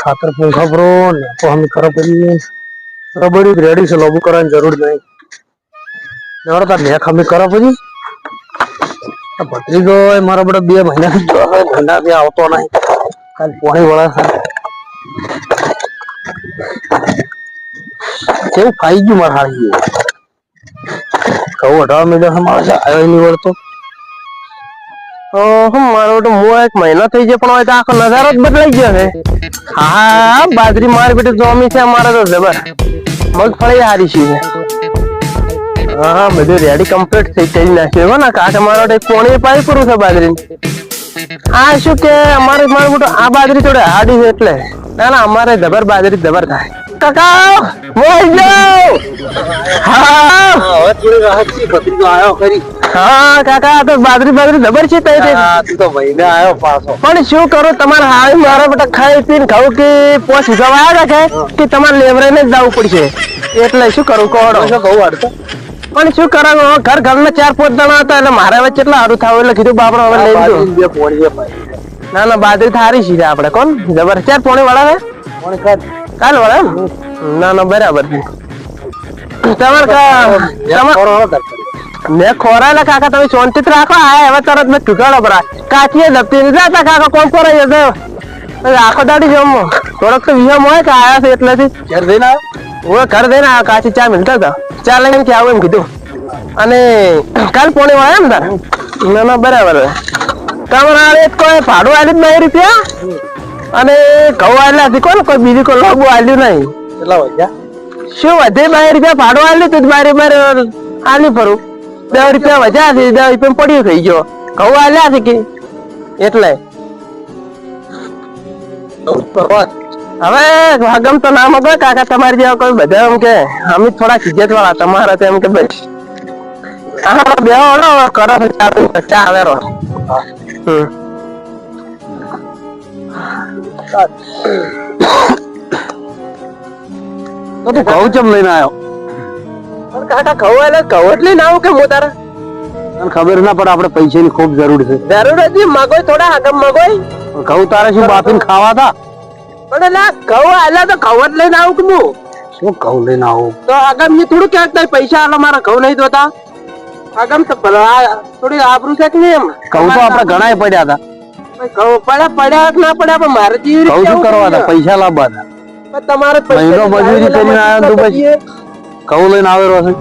ખાતર પૂંખા ભરો ને તો અમે ખરો કરી રબડી રેડી છે લોબુ કરવાની જરૂર નહીં. નવરા તાર નેખ અમે કરો પછી? ભત્રીજો એ મારા બધા બે મહિના મહિના બે આવતો નહીં. કાલ પોણી વળા કેવું ફાઈ ગયું મારા ગયું કહું અઢાર મહિના મારા આવ્યો નહીં વળતો. ઓહો, મારો તો મો એક મહિનો થઈ ગયો, પણ હવે તો આખો નજારો જ બદલાઈ ગયો છે. હા હા બાજરી મારી બેટી જોમી છે, અમારે તો જબર. મગફળી હારી છે. હા હા બધું રેડી કમ્પ્લીટ થઈ કરી નાખ્યું. હો ને, કાકે, મારો તો એક પોણી પાઈ પૂરું છે બાજરી આ શું કે, અમારે મારું બેટું આ બાજરી થોડી હાડી છે એટલે. ના ના, અમારે જબર બાજરી જબર થાય. કાકા મોઈ જાઓ હા. હવે થોડી રાહત છે, ભત્રીજો આવ્યો ખરી. હા કાકા આ તો બાદરી બાજરી જબર છે તે. તું તો મહિને આવ્યો પાછો. પણ શું કરું તમારે હાલ મારા બેટા ખાઈ પીને ખાવું કે પોસ જવા આવ્યા રાખે કે તમારે લેવરાઈને જ જવું પડશે? એટલે શું કરું કોડો શું કહું અડતો પણ શું કરવાનું ઘર ઘરના ચાર પાંચ જણા હતા એટલે મારે હવે કેટલા સારું થાવ એટલે કીધું બાપડો હવે લઈ લીધું. ના ના બાદરી થારી છે આપણે કોણ? જબર ચાર પોણી વાળા ને કાલ વાળા ના ના બરાબર તમારે તમારે. મેં ખોરાયેલા કાકા તમે શાંતિત રાખો. આ હવે તરત મેં ચૂકાડો પરા કાચીએ લપટી હતા કાકા કોણ જશે હવે આખો દાડી જમો થોડોક તો વિહમ હોય કે આયા છે એટલેથી. ઘર જઈને આવ્યો? ઘર દઈને આ કાચી ચા મિલતા હતા. ચા લઈને કે આવું એમ કીધું. અને કાલ પોણે વાળા એમ તાર. ના ના બરાબર તમારા એક કોઈ ભાડું આલ્યું જ નહીં રૂપિયા? અને ઘઉં આવેલા હતી કોણ કોઈ બીજું કોઈ લોબુ આલ્યું નહીં? એટલા વધ્યા શું વધે બે રૂપિયા? ભાડું આલ્યું તું મારે મારે આલી ફરું. દસ રૂપિયા વધ્યા છે દસ રૂપિયા પડ્યું થઈ ગયો. ઘઉં આલ્યા છે કે? એટલે. હવે ભાગમ તો નામ હતો કાકા તમારી જેવા કોઈ બધા એમ કે અમે થોડા ખીજત વાળા તમારા તેમ કે બસ. હા બે ઓળો કરો છો ચા ચા આવે રો તો તું ઘઉં ચમ લઈને આવ્યો? પણ કાકા કહો એટલે કહો એટલે ના કે હું તારા તને ખબર ના પડે આપણે પૈસાની ખૂબ જરૂર છે. જરૂર હતી મગોય થોડા આગમ મગોય. ઘઉં તારે શું બાફીને ખાવા હતા પણ એટલે ઘઉં આલ્યા તો ઘઉં જ લઈને આવું કે હું? શું ઘઉં લઈને આવું? તો આગમની થોડું ક્યાંક પૈસા આલો મારા ઘઉં નહીં જોતા આગમ તો થોડી આબરૂ છે કે નહીં એમ? ઘઉં તો આપણે ઘણાય પડ્યા હતા. પડ્યા પડ્યા ના પડ્યા પણ મારે જીવ શું કરવા હતા? પૈસા લાવવા હતા. તમારે પૈસા મહિનો મજૂરી કરીને આવ્યો તો પછી? ઘઉં લઈને આવેલો છે.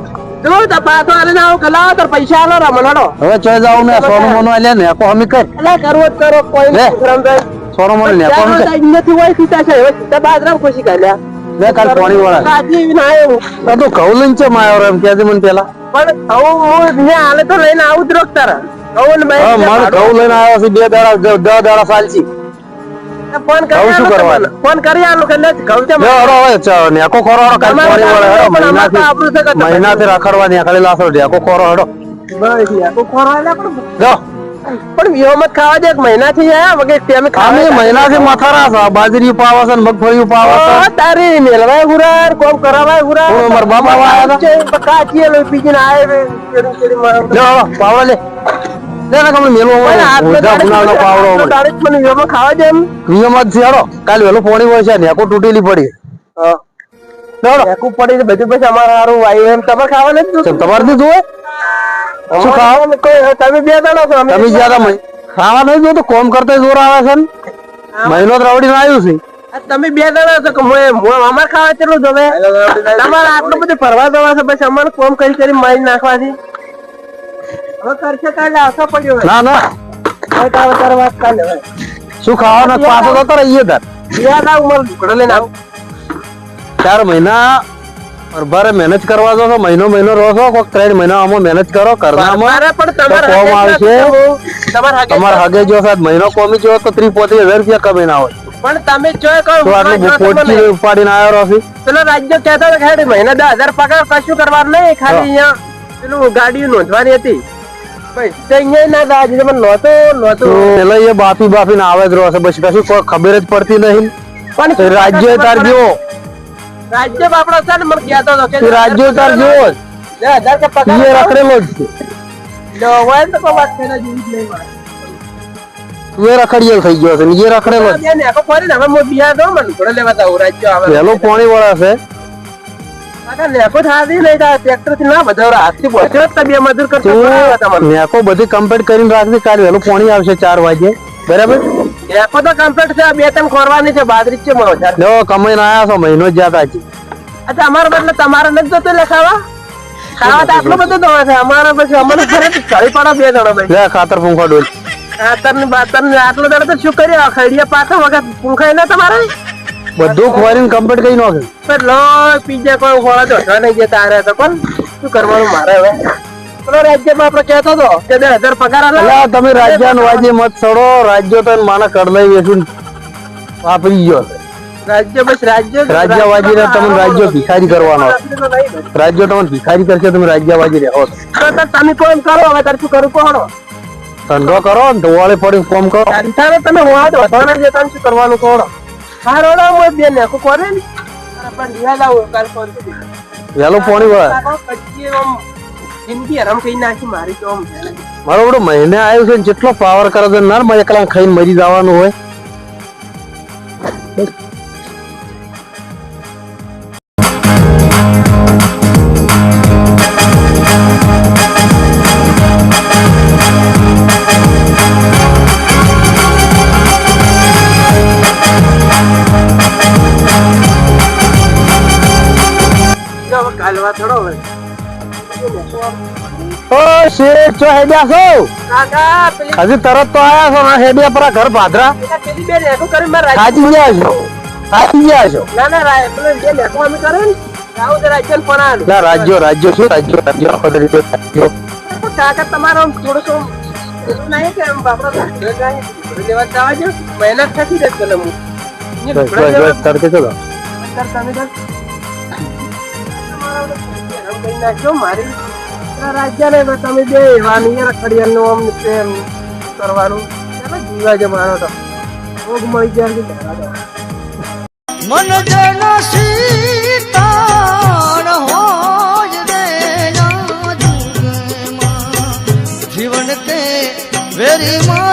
જો તો પાછો આલે ના આવું કે લાવો તાર પૈસા આલો રા મનાડો હવે ચોય જાવ ને સોનું મોનું આલ્યા ને કો હમી કર. એટલે કરવો જ કરો કોઈ લે. સોનું મોનું ને કો હમી નથી હોય સીતા છે. હવે સીતા બાજરામ ખુશી કાઢ્યા લે. કાલ પાણી વાળા કાજી એવી આવ્યો તો તું લઈને ચમ આવ્યો એમ કહેજે મને પેલા. પણ હું હું ને હાલે તો લઈને આવું જ રોક તારા. ને મારું લઈને આવ્યો છે બે દાડા દસ દાડા સાલસી ફોન કરી શું કરવાનું? ફોન કરી ઘઉં છે હવે નેકો ખોરો કાલ વાળા છે મહિનાથી મહિનાથી રખડવા નેકાળી લાસો નેકો ખોરો હરો. બસ યાર, ખોરો આલે પણ જો. પણ વિહોમત ખાવા દે એક મહિનાથી આયા વગર ટેમે આમે મહિનાથી મથારા છે બાજરી પાવા છે ને મગફળી પાવા છે. તારી મેલવાય હુરાર કોમ કરાવાય હુરાર. કોણ અમારા બાપા વાયા હતા? કાચી લો પીજીને હરો પાવડો લે. લે ને કમળ મેલો પણ હાથનો ઊંધા પાવડો હાથનો દાડે મને વિહોમત ખાવા દે નિયમ જ છે હરો કાલ વેલો પોણી હોય છે નેકો તૂટેલી પડી. લે હરો એકું પડી ને બધું પછી અમારે હારું વાયુ એમ. તમારે ખાવા નથી ચમ તમારથી જોવે? શું ખાવા? કોઈ તમે બે જણા છો અમે તમે જ્યાં મહિ- ખાવા નહીં તો કોમ કરતા જોર આવે છે ને? મહિનો દ્રવડી આવ્યું છે. તમે બે જણા છો કે મોય મોય અમારે ખાવા કેટલું તમે તમારે આટલું બધું ફરવા જવા છે પછી અમારે કોમ કરી કરી મારી નાખવાથી? હવે કરશે કાલે આશા પડ્યો ના ના. હવે તારે તારે વાત કાલે શું ખાવાનો પાછો જતો રહીએ તાર યાદ આવ મારું ઢોકળો લઈને આવ. ચાર મહિના ભરભરે મહેનત કરવા જો મહિનો મહિનો રહો છો કોક ત્રણ મહિના આમાં મહેનત કરો કરનામાં. તમારે કોમ હગે આવશે. તમારે હગે જ તમારે હગે જો સાહેબ મહિનો કોમી જો તો ત્રીસ પોત્રીસ હજાર રૂપિયા કમાઈને આવે. પણ તમે જો કહો તો આટલું પોટકી ઉપાડીને આવ્યો રહો છે પેલો રાજ્ય કહેતા હતા કે હેડ દસ હજાર પગાર કશું કરવાનું નહીં ખાલી અહીંયા પેલું ગાડી નોંધવાની હતી. ના પેલા એ બાફી બાફીને આવે જ છે પછી કશું કોઈ ખબર જ પડતી નહીં. પણ રાજ્ય તાર જેવો રાજ્ય બાપડો છે ને મને કહેતો હતો કે રાજ્ય તાર જેવો હજાર કે પગાર એ રખડેલો જ છે. હોય તો કોઈ વાત કરવા જેવી જ નહીં એ રખડિયેલ થઈ ગયો છે ને એ રખડેલો પોણી વાળા છે. કાકા થાતી નહીં તા ટ્રેક્ટરથી ના બધા હાથથી પહોંચ્યો જ તા મજૂર કરતા બોલાવ્યા તા તું મને. મેકો બધી કમ્પ્લીટ કરીને રાખજે કાલે વહેલું પોણી આવશે ચાર વાગે. બરાબર? નેકો તો complete છે બે ત્રણ ખોરવાની છે બાજરી છે મારો ચાર લો કમાઈને આયા છો મહિનો જ જાતા છે અચ્છા અમારા બદલે તમારે નથી જતો લે ખાવા? ખાવા તો આટલો બધો દવા છે અમારે પછી ઘરે ચડી પડો બે ભાઈ. લે ખાતર પૂંખા ડોલ ખાતરની બાતરની આટલો દડો તો શું કર્યો? ખૈડિયા પાછા વખત પૂંખાય ના તમારે? બધું ખોરીને કમ્પ્લીટ કરી નાખે. પણ લો પીજે કોઈ ખોળા તો હટવા નહીં જતા આ તો કોણ શું કરવાનું મારે હવે? પેલો રાજ્યમાં આપણે કહેતો હતો કે બે હજાર પગાર એટલે તમે રાજ્ય વાજે મત ચડો રાજ્ય તો માના કડલાઈ વેચું વાપરી ગયો. રાજ્ય બસ રાજ્ય રાજ્યવાજી ને તમે રાજ્ય ભિખારી કરવાનો. તો. રાજ્ય તમને ભિખારી કરશે તમે રાજ્યવાજી રહો. તો તમે કોમ કરો હવે તાર શું કરું કોણ? ધંધો કરો ને ધોવાળે પડી કોમ કરો. તમે હોવા દો વધારે જે શું કરવાનું કોણ? હા રોડા હું બે નેકો કરે ને. પણ દિવાલા આવું કાલ ફોન વેલો પોણી આમ જિંદગી હરામ કઈ નાખી મારી તો મારો બધો મહિને આવ્યો છે જેટલો પાવર કરે છે ના મારે એકલા ખાઈને મરી જવાનું હોય. હવે થોડો હવે. ઓ શેઠ ચો હેડ્યા છો? કાકા પેલી હજી તરત તો આયા છો ના હેડ્યા પરા ઘર ભાદરા. પેલા કરી મારે ગયા છો. ખાજી ગયા છો. ના ના રા પેલો જે નેકો અમે કરે ને આવું તો પણ ના રાજ્યો રાજ્યો શું રાજ્યો રાજ્યો આખો રીતે રાજ્યો. કાકા તમારો આમ થોડુંક એવું નહીં કે આમ બાપડા જાય, લેવા જવા દો. મહેનત થતી જ પેલા હું. ચલો. તમે કઈ નાખ્યો તમે બે એવાની રખડિયાનું આમ પ્રેમ કરવાનું ચાલો જીવા જમાનો તો ભોગ મળી જાય છે મન જીવન વેરી